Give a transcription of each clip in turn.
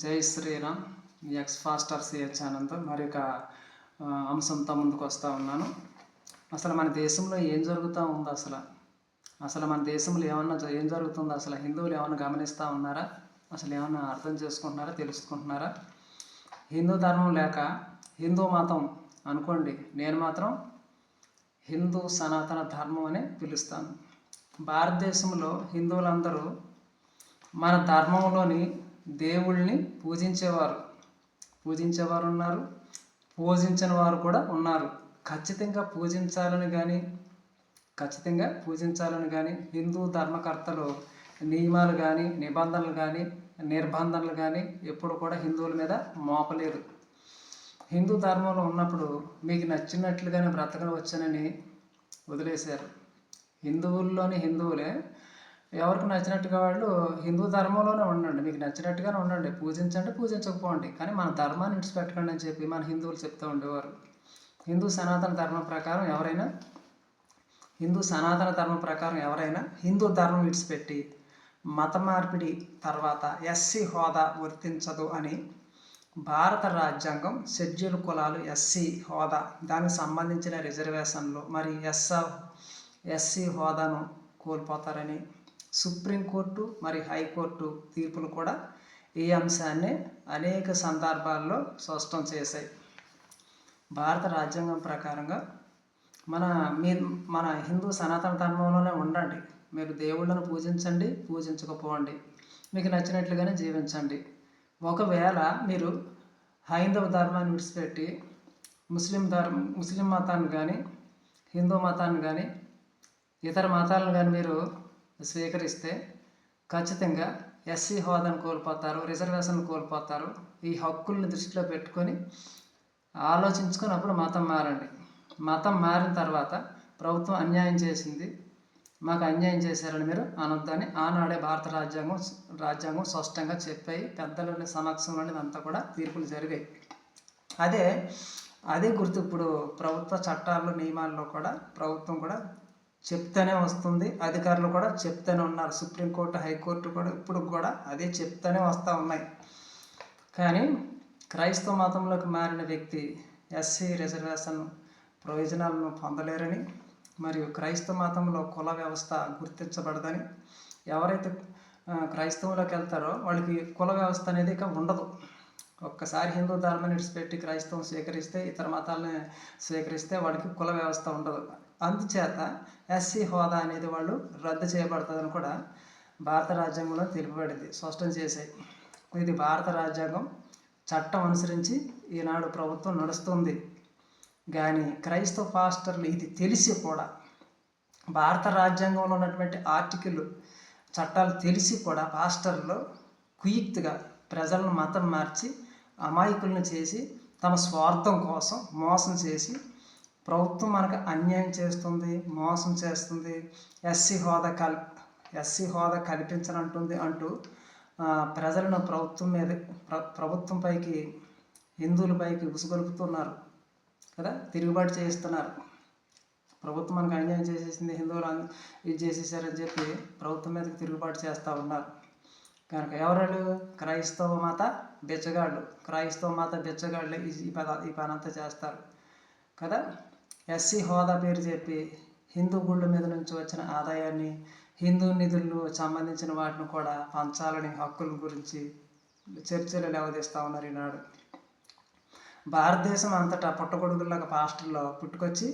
Jai Shriram ex pastor CH ఛానల్తో మరి ఒక అంశంతో ముందుకు వస్తూ ఉన్నాను. అసలు మన దేశంలో ఏం జరుగుతూ ఉంది అసలు? అసలు మన దేశంలో ఏమన్నా ఏం జరుగుతుందో? అసలు హిందువులు ఏమన్నా గమనిస్తూ ఉన్నారా? అసలు ఏమన్నా అర్థం చేసుకుంటున్నారా? తెలుసుకుంటున్నారా? హిందూ ధర్మం లేక హిందూ మతం అనుకోండి నేను మాత్రం హిందూ సనాతన ధర్మం అని పిలుస్తాను. భారతదేశంలో హిందువులందరూ మన ధర్మంలోని దేవుళ్ళని పూజించేవారు. పూజించేవారు ఉన్నారు పూజించని వారు కూడా ఉన్నారు. ఖచ్చితంగా పూజించాలని కానీ ఖచ్చితంగా పూజించాలని కానీ హిందూ ధర్మకర్తలు నియమాలు కానీ నిబంధనలు కానీ నిర్బంధనలు కానీ ఎప్పుడు కూడా హిందువుల మీద మోపలేదు. హిందూ ధర్మంలో ఉన్నప్పుడు మీకు నచ్చినట్లుగానే బ్రతకడం వచ్చానని వదిలేశారు. హిందువుల్లోని హిందువులే ఎవరికి నచ్చినట్టుగా వాళ్ళు హిందూ ధర్మంలోనే ఉండండి. మీకు నచ్చినట్టుగానే ఉండండి. పూజించండి పూజించకపోండి. కానీ మన ధర్మాన్ని విడిచిపెట్టకండి అని చెప్పి మన హిందువులు చెప్తూ ఉండేవారు. హిందూ సనాతన ధర్మం ప్రకారం ఎవరైనా హిందూ సనాతన ధర్మం ప్రకారం ఎవరైనా హిందూ ధర్మం విడిచిపెట్టి మత మార్పిడి తర్వాత ఎస్సీ హోదా వర్తించదు అని భారత రాజ్యాంగం షెడ్యూల్ కులాలు ఎస్సీ హోదా దానికి సంబంధించిన రిజర్వేషన్లు మరి ఎస్ ఎస్సీ హోదాను కోల్పోతారని సుప్రీంకోర్టు మరి హైకోర్టు తీర్పులు కూడా ఈ అంశాన్ని అనేక సందర్భాల్లో స్పష్టం చేశాయి. భారత రాజ్యాంగం ప్రకారంగా మన మీ మన హిందూ సనాతన ధర్మంలోనే ఉండండి. మీరు దేవుళ్ళను పూజించండి పూజించకపోండి. మీకు నచ్చినట్లుగానే జీవించండి. ఒకవేళ మీరు హైందవ ధర్మాన్ని విడిచిపెట్టి ముస్లిం ధర్మం ముస్లిం మతాన్ని కానీ హిందూ మతాన్ని కానీ ఇతర మతాలను కానీ మీరు స్వీకరిస్తే ఖచ్చితంగా ఎస్సీ హోదాను కోల్పోతారు రిజర్వేషన్ కోల్పోతారు. ఈ హక్కుల్ని దృష్టిలో పెట్టుకొని ఆలోచించుకొని అప్పుడు మతం మారండి. మతం మారిన తర్వాత ప్రభుత్వం అన్యాయం చేసింది. మాకు అన్యాయం చేశారని మీరు అనొద్దని ఆనాడే భారత రాజ్యాంగం రాజ్యాంగం స్పష్టంగా చెప్పాయి. పెద్దలని సమక్షంలోనే అంతా కూడా తీర్పులు జరిగాయి. అదే అదే గుర్తు ఇప్పుడు ప్రభుత్వ చట్టాల్లో నియమాల్లో కూడా ప్రభుత్వం కూడా చెప్తూనే వస్తుంది. అధికారులు కూడా చెప్తూనే ఉన్నారు. సుప్రీంకోర్టు హైకోర్టు కూడా ఇప్పుడు కూడా అదే చెప్తూనే వస్తూ ఉన్నాయి. కానీ క్రైస్తవ మతంలోకి మారిన వ్యక్తి ఎస్సీ రిజర్వేషన్ ప్రయోజనాలను పొందలేరని మరియు క్రైస్తవ మతంలో కుల వ్యవస్థ గుర్తించబడదని ఎవరైతే క్రైస్తవంలోకి వెళ్తారో వాళ్ళకి కుల వ్యవస్థ అనేది ఇక ఉండదు. ఒక్కసారి హిందూ ధర్మాన్ని విడిచిపెట్టి క్రైస్తవం స్వీకరిస్తే ఇతర మతాలని స్వీకరిస్తే వాడికి కుల వ్యవస్థ ఉండదు. అందుచేత ఎస్సీ హోదా అనేది వాళ్ళు రద్దు చేయబడుతుందని కూడా భారత రాజ్యాంగంలో తెలుపబడింది స్పష్టం చేశాయి. ఇది భారత రాజ్యాంగం చట్టం అనుసరించి ఈనాడు ప్రభుత్వం నడుస్తుంది. కానీ క్రైస్తవ పాస్టర్లు ఇది తెలిసి కూడా భారత రాజ్యాంగంలో ఉన్నటువంటి ఆర్టికల్ చట్టాలు తెలిసి కూడా పాస్టర్లు కుయుక్తిగా ప్రజలను మతం మార్చి అమాయకులను చేసి తమ స్వార్థం కోసం మోసం చేసి ప్రభుత్వం మనకు అన్యాయం చేస్తుంది మోసం చేస్తుంది ఎస్సీ హోదా కల్ ఎస్సీ హోదా కల్పించనంటుంది అంటూ ప్రజలను ప్రభుత్వం మీద ప్ర ప్రభుత్వంపైకి హిందువులపైకి ఉసుగొలుపుతున్నారు కదా తిరుగుబాటు చేయిస్తున్నారు. ప్రభుత్వం మనకు అన్యాయం చేసేసింది హిందువులు ఇది చేసేసారని చెప్పి ప్రభుత్వం మీదకి తిరుగుబాటు చేస్తూ ఉన్నారు. కనుక ఎవరు క్రైస్తవ మత బిచ్చగాళ్ళు. క్రైస్తవ మత బిచ్చగాళ్ళు ఈ ఈ పద ఈ పని అంతా చేస్తారు కదా? ఎస్సీ హోదా పేరు చెప్పి హిందూ గుళ్ళ మీద నుంచి వచ్చిన ఆదాయాన్ని హిందూ నిధులు సంబంధించిన వాటిని కూడా పంచాలని హక్కుల గురించి చర్చలు లేవదీస్తూ ఉన్నారు ఈనాడు. భారతదేశం అంతటా పుట్టగొడుగులాగా పాస్టర్లో పుట్టుకొచ్చి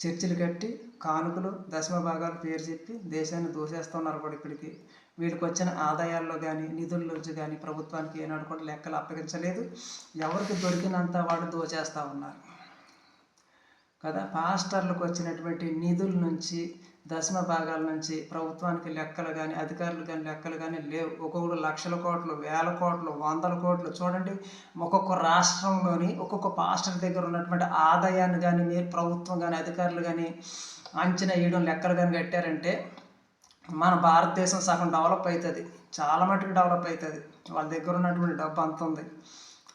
చర్చిలు కట్టి కానుకలు దశమ భాగాలు పేరు చెప్పి దేశాన్ని దూసేస్తున్నారు కూడా ఇక్కడికి వీళ్ళకి వచ్చిన ఆదాయాల్లో కానీ నిధుల్లోంచి కానీ ప్రభుత్వానికి ఏనాడు కూడా లెక్కలు అప్పగించలేదు. ఎవరికి దొరికినంత వాడు దోచేస్తూ ఉన్నారు. కదా? పాస్టర్లకు వచ్చినటువంటి నిధుల నుంచి దశమ భాగాల నుంచి ప్రభుత్వానికి లెక్కలు కానీ అధికారులు కానీ లెక్కలు కానీ లేవు. ఒక్కొక్కడు లక్షల కోట్లు వేల కోట్లు వందల కోట్లు. చూడండి ఒక్కొక్క రాష్ట్రంలోని ఒక్కొక్క పాస్టర్ దగ్గర ఉన్నటువంటి ఆదాయాన్ని కానీ మీరు ప్రభుత్వం కానీ అధికారులు కానీ అంచనా వేయడం లెక్కలు కానీ కట్టారంటే మన భారతదేశం సగం డెవలప్ అవుతుంది. చాలా మటుకు డెవలప్ అవుతుంది. వాళ్ళ దగ్గర ఉన్నటువంటి డబ్బు అంత ఉంది.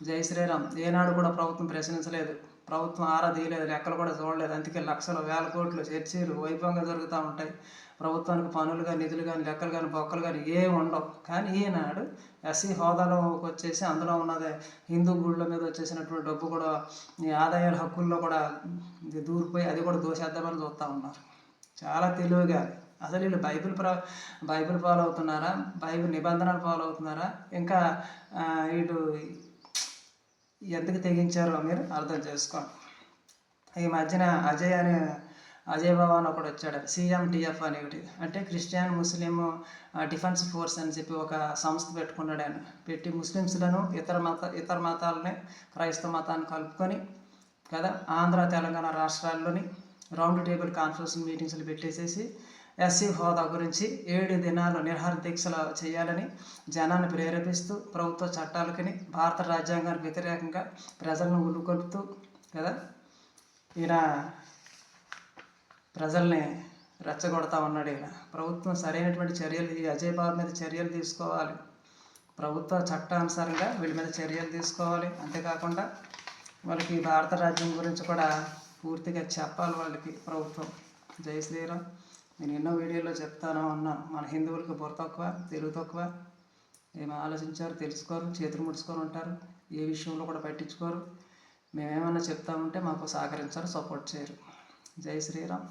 జై శ్రీరామ్. ఏనాడు కూడా ప్రభుత్వం ప్రశ్నించలేదు. ప్రభుత్వం ఆరా తీయలేదు. లెక్కలు కూడా చూడలేదు. అందుకే లక్షలు వేల కోట్లు చర్చీలు వైభవంగా జరుగుతూ ఉంటాయి. ప్రభుత్వానికి పనులు కానీ నిధులు కానీ లెక్కలు కానీ బొక్కలు కానీ ఏమి ఉండవు. కానీ ఈనాడు ఎస్సీ హోదాలోకి వచ్చేసి అందులో ఉన్నది హిందూ గుళ్ళ మీద వచ్చేసినటువంటి డబ్బు కూడా ఈ ఆదాయాల హక్కుల్లో కూడా దూరిపోయి అది కూడా దోషేద్దామని చూస్తూ ఉన్నారు. చాలా తెలివిగా. అసలు వీళ్ళు బైబిల్ ప్ర బైబిల్ ఫాలో అవుతున్నారా? బైబిల్ నిబంధనలు ఫాలో అవుతున్నారా? ఇంకా ఇటు వీళ్ళు ఎందుకు తెగించారో మీరు అర్థం చేసుకోండి. ఈ మధ్యన అజయ్ అనే అజయ్ బాబు అని ఒకడు వచ్చాడు. అని అనేటి అంటే క్రిస్టియన్ ముస్లిం డిఫెన్స్ ఫోర్స్ అని చెప్పి ఒక సంస్థ పెట్టుకున్నాడు ఆయన. పెట్టి ముస్లిమ్స్లను ఇతర మత ఇతర మతాలని క్రైస్తవ మతాన్ని కలుపుకొని కదా ఆంధ్ర తెలంగాణ రాష్ట్రాల్లోని రౌండ్ టేబుల్ కాన్ఫరెన్స్ మీటింగ్స్లు పెట్టేసేసి ఎస్సీ హోదా గురించి ఏడు దినాలు నిర్హార దీక్షలు చేయాలని జనాన్ని ప్రేరేపిస్తూ ప్రభుత్వ చట్టాలకని భారత రాజ్యాంగానికి వ్యతిరేకంగా ప్రజలను ఉల్లుకొలుపుతూ కదా? ఈయన ప్రజల్ని రెచ్చగొడతా ఉన్నాడు ఈయన. ప్రభుత్వం సరైనటువంటి చర్యలు ఈ అజయ్ బాబు మీద చర్యలు తీసుకోవాలి. ప్రభుత్వ చట్టానుసారంగా వీళ్ళ మీద చర్యలు తీసుకోవాలి. అంతేకాకుండా వాళ్ళకి భారత రాజ్యం గురించి కూడా పూర్తిగా చెప్పాలి వాళ్ళకి ప్రభుత్వం. జై శ్రీరామ్. నేను ఎన్నో వీడియోలో చెప్తాను అన్నాను మన హిందువులకు బుర్ర తక్కువ తెలుగు తక్కువ. ఏమి ఆలోచించారు తెలుసుకోరు చేతులు ముడుచుకొని ఉంటారు. ఏ విషయంలో కూడా పట్టించుకోరు. మేమేమన్నా చెప్తా ఉంటే మాకు సహకరించారు సపోర్ట్ చేయరు. జై శ్రీరామ్.